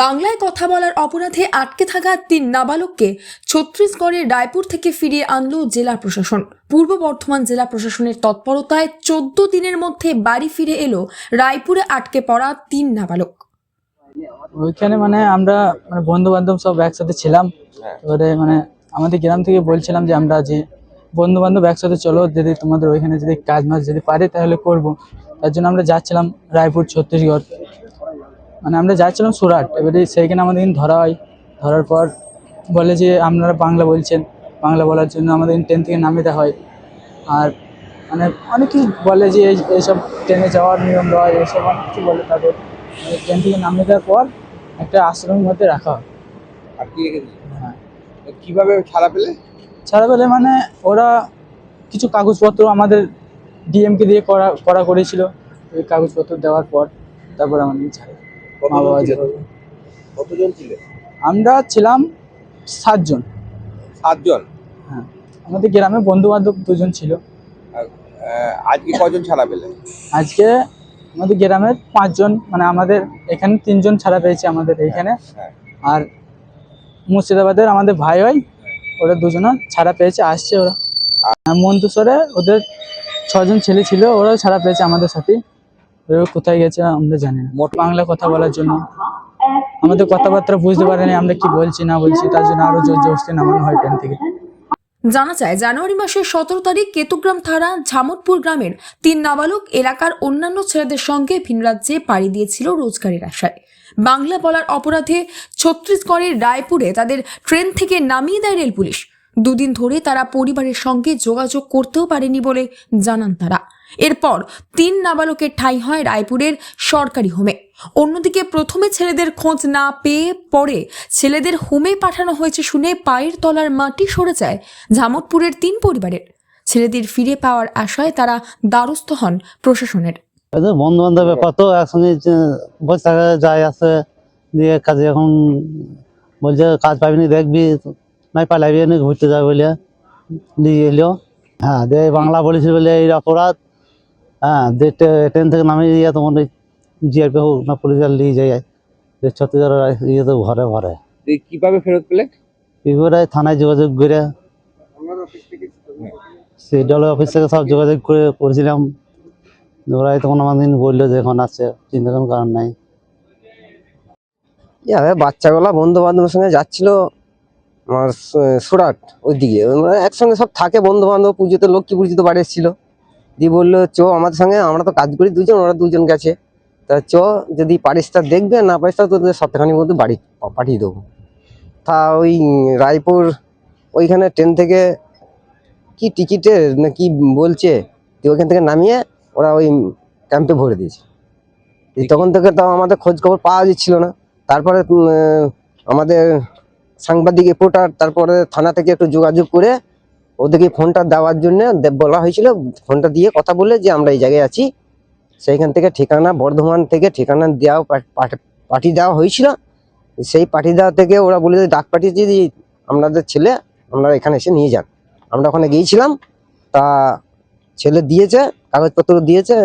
বাংলায় কথা বলার অপরাধে আটকে থাকা তিন নাবালককে ছত্তিশগড়ের রায়পুর থেকে ফিরিয়ে আনলো জেলা প্রশাসন। পূর্ব বর্ধমান জেলা প্রশাসনের তৎপরতায় চোদ্দ দিনের মধ্যে বাড়ি ফিরে এলো রায়পুরে আটকে পড়া তিন নাবালক। ওইখানে মানে আমরা মানে বন্ধু বান্ধব সব একসাথে ছিলাম। এবারে মানে আমাদের গ্রাম থেকে বলছিলাম যে আমরা যে বন্ধু বান্ধব একসাথে চলো যদি তোমাদের ওইখানে যদি কাজ মাছ যদি পারে তাহলে করব। তার জন্য আমরা যাচ্ছিলাম রায়পুর ছত্তিশগড়। মানে আমরা যাচ্ছিলাম সুরাট। এবারে সেইখানে আমাদের দিন ধরা হয়। ধরার পর বলে যে আপনারা বাংলা বলছেন। বাংলা বলার জন্য আমাদের ট্রেন থেকে নামিয়ে দেওয়া হয়। আর মানে অনেক কিছু বলে যে এই- এইসব ট্রেনে যাওয়ার নিয়ম দেওয়া এইসব অনেক কিছু বলে তাদের। মানে ট্রেন থেকে নামিয়ে দেওয়ার পর একটা আশ্রমের মধ্যে রাখা হয়। আর কি হ্যাঁ। কীভাবে ছাড়া পেলে? ছাড়া পেলে মানে ওরা কিছু কাগজপত্র আমাদের ডিএমকে দিয়ে করা করা করেছিল। ওই কাগজপত্র দেওয়ার পর তারপর আমাদের ছাড়ে। মা বাবা কতজন কতজন ছিলে? আমরা ছিলাম সাতজন। সাতজন? হ্যাঁ আমাদের গ্রামে বন্ধু বান্ধব দুজন ছিল। আজকে কজন ছাড়া পেলে? আজকে আমাদের গ্রামের পাঁচজন মানে আমাদের এখানে তিনজন ছাড়া পেয়েছে আমাদের এইখানে হ্যাঁ। আর মুর্শিদাবাদের আমাদের ভাই হয় ওরা দুজনও ছাড়া পেয়েছে আসছে ওরা। আর মন্তুসরে ওদের ছজন ছেলে ছিল ওরাও ছাড়া পেয়েছে আমাদের সাথে। কোথায় গেছে আমরা জানি না। মোট বাংলা কথা বলার জন্য। আমাদের কথাবার্তা বুঝতে পারেনি আমরা কি বলছি না বলছি তার জন্য আরও জোর জবস্তি নামানো হয় ট্রেন থেকে। জানা যায় জানুয়ারি মাসের সতেরো তারিখ কেতুগ্রাম থানা ঝামতপুর গ্রামের তিন নাবালক এলাকার অন্যান্য ছেলেদের সঙ্গে ভিন রাজ্যে পাড়ি দিয়েছিল রোজগারের আশায়। বাংলা বলার অপরাধে ছত্তিশগড়ের রায়পুরে তাদের ট্রেন থেকে নামিয়ে দেয় রেল পুলিশ। দুদিন ধরে তারা পরিবারের সঙ্গে যোগাযোগ করতেও পারেনি বলে জানান তারা। এরপর তিন নাবালকের ঠাঁই হয় রায়পুরের সরকারি হোমে। অন্যদিকে প্রথমে ছেলেদের খোঁজ না পেয়ে পরে ছেলেদের হোমে পাঠানো হয়েছে শুনে পায়ের তলার মাটি সরে যায় ঝামতপুরের তিন পরিবারের। ছেলেদের ফিরে পাওয়ার আশায় তারা দ্বারস্থ হন প্রশাসনের। বন্ধু বান্ধব ব্যাপার তো, একসঙ্গে বসে যায় আছে, দিয়ে কাজে এখন বলছে কাজ পাবি না, দেখবি নাই পালাবি না ঘুরতে যাবে বলে নিয়ে এলো। হ্যাঁ দিয়ে বাংলা বলেছিল বলে এই অপরাধ। হ্যাঁ টে- ট্রেন থেকে নামিয়ে দিয়ে তোমার ওই জিআরপি হোক না পুলিশ আর নিয়ে যায় ছত্তিশগড় ইয়ে তো ঘরে ঘরে। কীভাবে ফেরত পেলে? কি করে থানায় যোগাযোগ করে সেই দলের অফিস থেকে সব যোগাযোগ করে করেছিলাম। ওরাই তখন আমাদের বলল যে এখন আছে চিন্তা করার কারণ নাই। বাচ্চাগুলা বন্ধু বান্ধবের সঙ্গে যাচ্ছিল। আমার সুরাট ওইদিকে। মানে একসঙ্গে সব থাকে বন্ধু বান্ধব পুজোতে লক্ষ্মী পুজোতে বাড়ি এসেছিল। দিয়ে বলল, চ, আমাদের সঙ্গে আমরা তো কাজ করি দুজন, ওরা দুজন গেছে। তা চ, যদি পারিস তা দেখবে, না পারিস তা তোদের সপ্তাহখানির মধ্যে বাড়ি পাঠিয়ে দেবো। তা ওই রায়পুর ওইখানে ট্রেন থেকে কি টিকিটের না কি বলছে তুই ওইখান থেকে নামিয়ে ওরা ওই ক্যাম্পে ভরে দিয়েছে। তখন থেকে তাও আমাদের খোঁজ খবর পাওয়া যাচ্ছিল না। তারপরে আমাদের সাংবাদিক রিপোর্টার তারপরে থানা থেকে একটু যোগাযোগ করে ওদেরকে ফোনটা দেওয়ার জন্য বলা হয়েছিল। ফোনটা দিয়ে কথা বলে যে, আমরা এই জায়গায় আছি। সেইখান থেকে ঠিকানা, বর্ধমান থেকে ঠিকানা দেওয়া পাঠিয়ে দেওয়া হয়েছিল। সেই পাঠিয়ে দেওয়া থেকে ওরা বলে ডাক পাঠিয়েছে যে আপনাদের ছেলে আপনারা এখানে এসে নিয়ে যান। আমরা ওখানে গিয়েছিলাম। তা ছেলে দিয়েছে, কাগজপত্র দিয়েছে,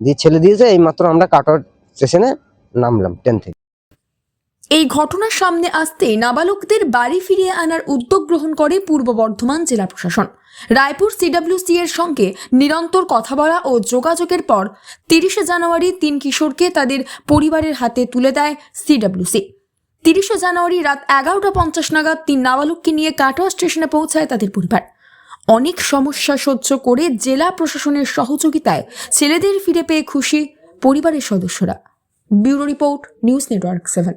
দিয়ে ছেলে দিয়েছে, এইমাত্র আমরা কাটোয়ার স্টেশনে নামলাম ট্রেন থেকে। এই ঘটনার সামনে আসতেই নাবালকদের বাড়ি ফিরিয়ে আনার উদ্যোগ গ্রহণ করে পূর্ব বর্ধমান জেলা প্রশাসন। রায়পুর সিডব্লিউসি এর সঙ্গে নিরন্তর কথা বলা ও যোগাযোগের পর তিরিশে জানুয়ারি তিন কিশোরকে তাদের পরিবারের হাতে তুলে দেয় সিডব্লিউসি তিরিশে জানুয়ারি রাত এগারোটা পঞ্চাশ নাগাদ তিন নাবালককে নিয়ে কাটোয়া স্টেশনে পৌঁছায় তাদের পরিবার। অনেক সমস্যা সহ্য করে জেলা প্রশাসনের সহযোগিতায় ছেলেদের ফিরে পেয়ে খুশি পরিবারের সদস্যরা। Bureau report, news network seven.